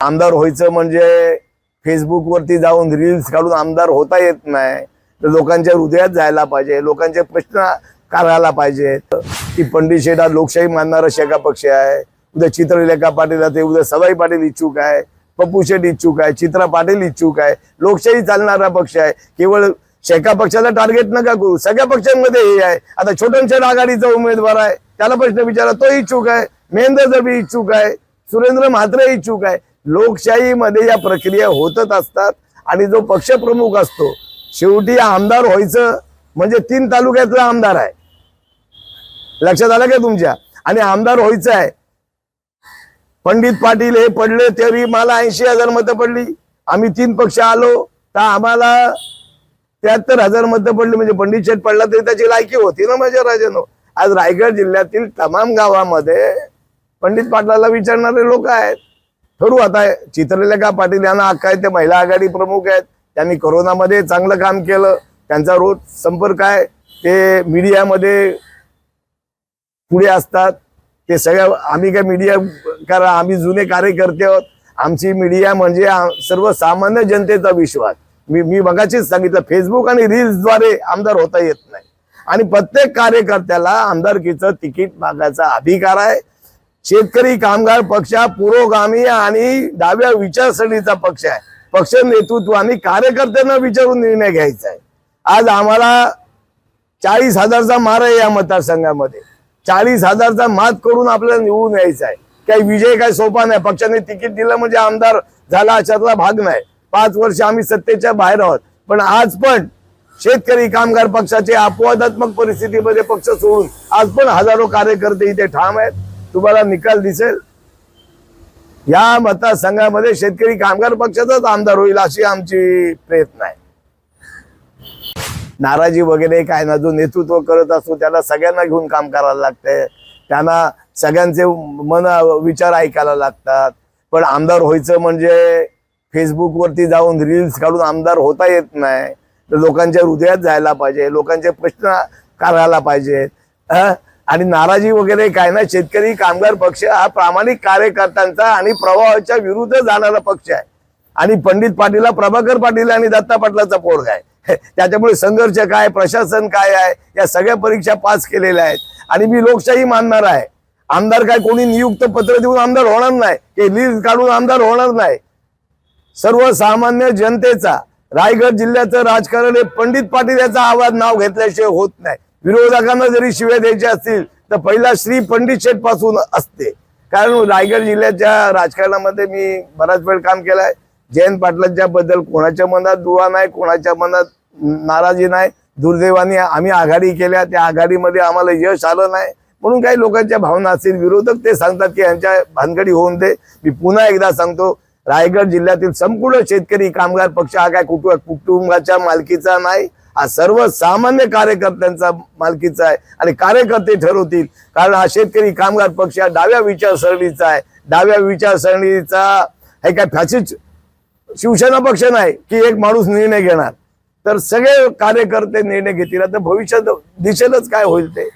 आमदार व्हायचं म्हणजे फेसबुकवरती जाऊन रील्स काढून आमदार होता येत नाही. तर लोकांच्या हृदयात जायला पाहिजे लोकांचे प्रश्न करायला पाहिजेत की पंडित शेठा लोकशाही मानणारा शेका पक्ष आहे. उद्या चित्रलेखा पाटील आहे उद्या सवाई पाटील इच्छुक आहे. पप्पू शेठ इच्छुक आहे चित्रा पाटील इच्छुक आहे. लोकशाही चालणारा पक्ष आहे. केवळ शेका पक्षाला टार्गेट नका करू. सगळ्या पक्षांमध्ये हे आहे. आता छोटन आघाडीचा उमेदवार आहे. त्याला प्रश्न विचारा तो इच्छुक आहे. महेंद्र दबी इच्छुक आहे. सुरेंद्र म्हात्रे इच्छुक आहे. लोकशाहीमध्ये या प्रक्रिया होतच असतात आणि जो पक्षप्रमुख असतो शेवटी आमदार व्हायचं म्हणजे तीन तालुक्यातला आमदार आहे. लक्षात आलं का तुमच्या? आणि आमदार व्हायचं आहे. पंडित पाटील हे पडले तरी मला ऐंशी हजार मतं पडली. आम्ही तीन पक्ष आलो तर आम्हाला त्र्याहत्तर हजार मतं पडली. म्हणजे पंडित शेठ पडला तरी त्याची लायकी होती ना माझ्या राजानो. आज रायगड जिल्ह्यातील तमाम गावामध्ये पंडित पाटलाला विचारणारे लोक आहेत. ठरू आता. चित्रलेखा पाटील यांना हक्क आहे ते महिला आघाडी प्रमुख आहेत. त्यांनी कोरोनामध्ये चांगलं काम केलं. त्यांचा रोज संपर्क आहे. ते मीडियामध्ये पुढे असतात. ते सगळ्या आम्ही काय मीडिया करा आम्ही जुने कार्यकर्ते आहोत. आमची मीडिया म्हणजे सर्वसामान्य जनतेचा विश्वास. मी मी मगाशीच सांगितलं फेसबुक आणि रील्सद्वारे आमदार होता येत नाही. आणि प्रत्येक कार्यकर्त्याला आमदारकीचं तिकीट मागायचा अधिकार आहे. शेतकरी कामगार पक्ष हा पुरोगामी आणि डाव्या विचारसरणीचा पक्ष आहे. पक्ष नेतृत्व आणि कार्यकर्त्यांना विचारून निर्णय घ्यायचा आहे. आज आम्हाला चाळीस हजारचा मार आहे या मतदारसंघामध्ये. चाळीस हजारचा मात करून आपल्याला निवडून यायचा आहे. काही विजय काय सोपा नाही. पक्षाने तिकीट दिलं म्हणजे आमदार झाला अशातला भाग नाही. पाच वर्ष आम्ही सत्तेच्या बाहेर आहोत. पण आज पण शेतकरी कामगार पक्षाचे अपवादात्मक परिस्थितीमध्ये पक्ष सोडून आज पण हजारो कार्यकर्ते इथे ठाम आहेत. तुम्हाला निकाल दिसेल. या मतदारसंघामध्ये शेतकरी कामगार पक्षाचाच आमदार होईल अशी आमची प्रयत्न आहे. नाराजी वगैरे काय ना जो नेतृत्व करत असतो त्याला सगळ्यांना घेऊन काम करायला लागतंय त्यांना सगळ्यांचे मन विचार ऐकायला लागतात. पण आमदार व्हायचं म्हणजे फेसबुकवरती जाऊन रील्स काढून आमदार होता येत नाही. तर लोकांच्या हृदयात जायला पाहिजे लोकांचे प्रश्न करायला पाहिजेत. आणि नाराजी वगैरे काय ना शेतकरी कामगार पक्ष हा प्रामाणिक कार्यकर्त्यांचा आणि प्रवाहाच्या विरुद्ध जाणारा पक्ष आहे. आणि पंडित पाटील प्रभाकर पाटील आणि दत्ता पाटलाचा पोरग आहे. त्याच्यामुळे संघर्ष काय प्रशासन काय आहे या सगळ्या परीक्षा पास केलेल्या आहेत. आणि मी लोकशाही मानणार आहे. आमदार काय कोणी नियुक्त पत्र देऊन आमदार होणार नाही की लीज काढून आमदार होणार नाही. सर्वसामान्य जनतेचा रायगड जिल्ह्याचं राजकारण हे पंडित पाटील याचा आवाज नाव घेतल्याशिवाय होत नाही. विरोधकांना जरी शिव्या द्यायच्या असतील तर पहिला श्री पंडित शेठपासून असते. कारण रायगड जिल्ह्याच्या राजकारणामध्ये मी बराच वेळ काम केलाय. जयंत पाटलांच्या बद्दल कोणाच्या मनात दुवा नाही कोणाच्या मनात नाराजी नाही. दुर्दैवाने आम्ही आघाडी केल्या त्या आघाडीमध्ये आम्हाला यश आलं नाही. म्हणून काही लोकांच्या भावना असतील विरोधक ते सांगतात की यांच्या भानगडी होऊन दे. मी पुन्हा एकदा सांगतो रायगड जिल्ह्यातील संपूर्ण शेतकरी कामगार पक्ष हा काय कुटुंब कुटुंबाच्या मालकीचा नाही. हा सर्वसामान्य कार्यकर्त्यांचा मालकीचा आहे आणि कार्यकर्ते ठरवतील. कारण हा शेतकरी कामगार पक्ष हा डाव्या विचारसरणीचा आहे. डाव्या विचारसरणीचा हे काय फॅसिस्ट शिवसेना पक्ष नाही की एक माणूस निर्णय घेणार. तर सगळे कार्यकर्ते निर्णय घेतील. आता भविष्यात दिसेलच काय होईल ते?